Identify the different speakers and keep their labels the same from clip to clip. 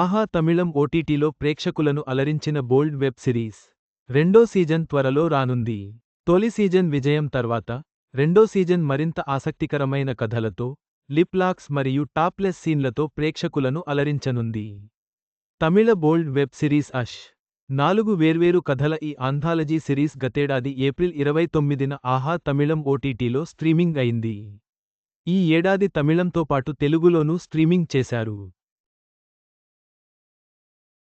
Speaker 1: ఆహా తమిళం ఓటీటీలో ప్రేక్షకులను అలరించిన బోల్డ్ వెబ్ సిరీస్. రెండో సీజన్ త్వరలో రానుంది. తొలి సీజన్ విజయం తర్వాత రెండో సీజన్ మరింత ఆసక్తికరమైన కథలతో లిప్ లాక్స్ మరియు టాప్లెస్ సీన్లతో ప్రేక్షకులను అలరించనుంది. తమిళ బోల్డ్ వెబ్ సిరీస్ అష్. నాలుగు వేర్వేరు కథల ఈ ఆంథాలజీ సిరీస్ గతేడాది ఏప్రిల్ ఇరవై తొమ్మిదిన ఆహా తమిళం ఓటీటీలో స్ట్రీమింగ్ అయింది. ఈ ఏడాది తమిళంతో పాటు తెలుగులోనూ స్ట్రీమింగ్ చేశారు.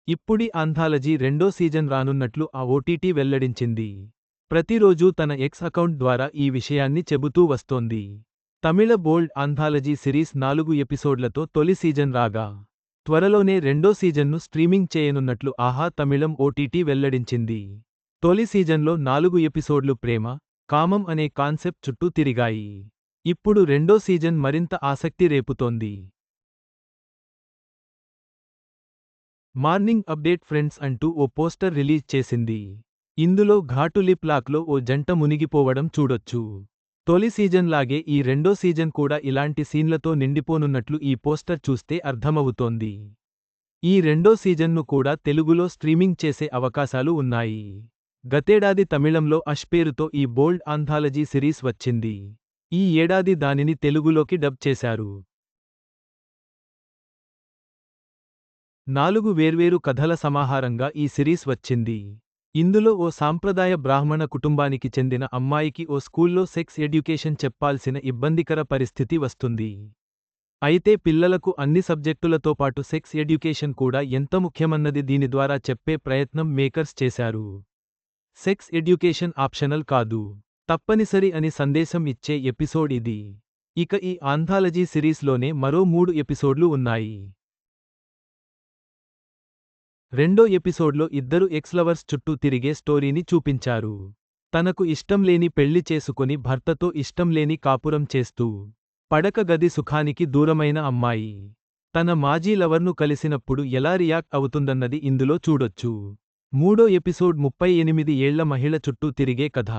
Speaker 1: ఇప్పుడి ఆంథాలజీ రెండో సీజన్ రానున్నట్లు ఆ ఓటీటీ వెల్లడించింది. ప్రతిరోజూ తన ఎక్స్ అకౌంట్ ద్వారా ఈ విషయాన్ని చెబుతూ వస్తోంది. తమిళ బోల్డ్ ఆంథాలజీ సిరీస్ నాలుగు ఎపిసోడ్లతో తొలి సీజన్ రాగా త్వరలోనే రెండో సీజన్ను స్ట్రీమింగ్ చేయనున్నట్లు ఆహా తమిళం ఓటీటీ వెల్లడించింది. తొలి సీజన్లో నాలుగు ఎపిసోడ్లు ప్రేమ కామం అనే కాన్సెప్ట్ చుట్టూ తిరిగాయి. ఇప్పుడు రెండో సీజన్ మరింత ఆసక్తి రేపుతోంది. మార్నింగ్ అప్డేట్ ఫ్రెండ్స్ అంటూ ఓ పోస్టర్ రిలీజ్ చేసింది. ఇందులో ఘాటు లిప్ లాక్లో ఓ జంట మునిగిపోవడం చూడొచ్చు. తొలి సీజన్ లాగే ఈ రెండో సీజన్ కూడా ఇలాంటి సీన్లతో నిండిపోనున్నట్లు ఈ పోస్టర్ చూస్తే అర్థమవుతోంది. ఈ రెండో సీజన్ను కూడా తెలుగులో స్ట్రీమింగ్ చేసే అవకాశాలు ఉన్నాయి. గతేడాది తమిళంలో అష్ పేరుతో ఈ బోల్డ్ ఆంథాలజీ సిరీస్ వచ్చింది. ఈ ఏడాది దానిని తెలుగులోకి డబ్ చేశారు. నాలుగు వేర్వేరు కథల సమాహారంగా ఈ సిరీస్ వచ్చింది. ఇందులో ఓ సాంప్రదాయ బ్రాహ్మణ కుటుంబానికి చెందిన అమ్మాయికి ఓ స్కూల్లో సెక్స్ ఎడ్యుకేషన్ చెప్పాల్సిన ఇబ్బందికర పరిస్థితి వస్తుంది. అయితే పిల్లలకు అన్ని సబ్జెక్టులతో పాటు సెక్స్ ఎడ్యుకేషన్ కూడా ఎంత ముఖ్యమన్నది దీని ద్వారా చెప్పే ప్రయత్నం మేకర్స్ చేశారు. సెక్స్ ఎడ్యుకేషన్ ఆప్షనల్ కాదు. తప్పనిసరి అని సందేశం ఇచ్చే ఎపిసోడ్ ఇది. ఇక ఈ ఆంథాలజీ సిరీస్లోనే మరో మూడు ఎపిసోడ్లు ఉన్నాయి. రెండో ఎపిసోడ్లో ఇద్దరు ఎక్స్ లవర్స్ చుట్టూ తిరిగే స్టోరీని చూపించారు. తనకు ఇష్టం లేని పెళ్ళి చేసుకుని భర్తతో ఇష్టం లేని కాపురం చేస్తూ పడక గది సుఖానికి దూరమైన అమ్మాయి. తన మాజీ లవర్ను కలిసినప్పుడు ఎలా రియాక్ట్ అవుతుందన్నది ఇందులో చూడొచ్చు. మూడో ఎపిసోడ్ ముప్పై ఎనిమిది ఏళ్ళ మహిళ చుట్టూ తిరిగే కథ.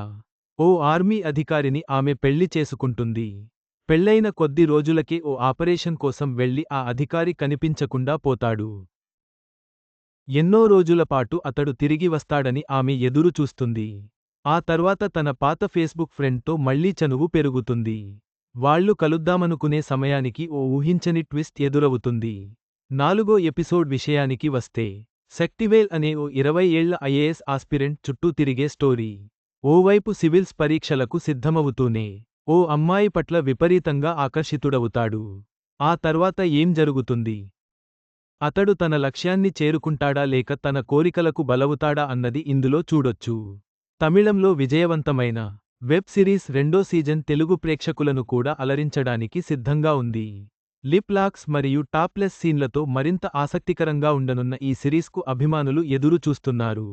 Speaker 1: ఓ ఆర్మీ అధికారిని ఆమె పెళ్ళి చేసుకుంటుంది. పెళ్ళైన కొద్ది రోజులకే ఓ ఆపరేషన్ కోసం వెళ్ళి ఆ అధికారి కనిపించకుండా పోతాడు. ఎన్నో రోజులపాటు అతడు తిరిగి వస్తాడని ఆమె ఎదురుచూస్తుంది ఆ తర్వాత తన పాత ఫేస్బుక్ ఫ్రెండ్తో మళ్ళీ చనువు పెరుగుతుంది. వాళ్ళు కలుద్దామనుకునే సమయానికి ఓ ఊహించని ట్విస్ట్ ఎదురవుతుంది. నాలుగో ఎపిసోడ్ విషయానికి వస్తే శక్తివేల్ అనే ఓ ఇరవై ఏళ్ళ ఐఏఎస్ ఆస్పిరెంట్ చుట్టూ తిరిగే స్టోరీ. ఓవైపు సివిల్స్ పరీక్షలకు సిద్ధమవుతూనే ఓ అమ్మాయి పట్ల విపరీతంగా ఆకర్షితుడవుతాడు. ఆ తర్వాత ఏం జరుగుతుంది? అతడు తన లక్ష్యాన్ని చేరుకుంటాడా లేక తన కోరికలకు బలవుతాడా అన్నది ఇందులో చూడొచ్చు. తమిళంలో విజయవంతమైన వెబ్ సిరీస్ రెండో సీజన్ తెలుగు ప్రేక్షకులను కూడా అలరించడానికి సిద్ధంగా ఉంది. లిప్ లాక్స్ మరియు టాప్లెస్ సీన్లతో మరింత ఆసక్తికరంగా ఉండనున్న ఈ సిరీస్కు అభిమానులు ఎదురు చూస్తున్నారు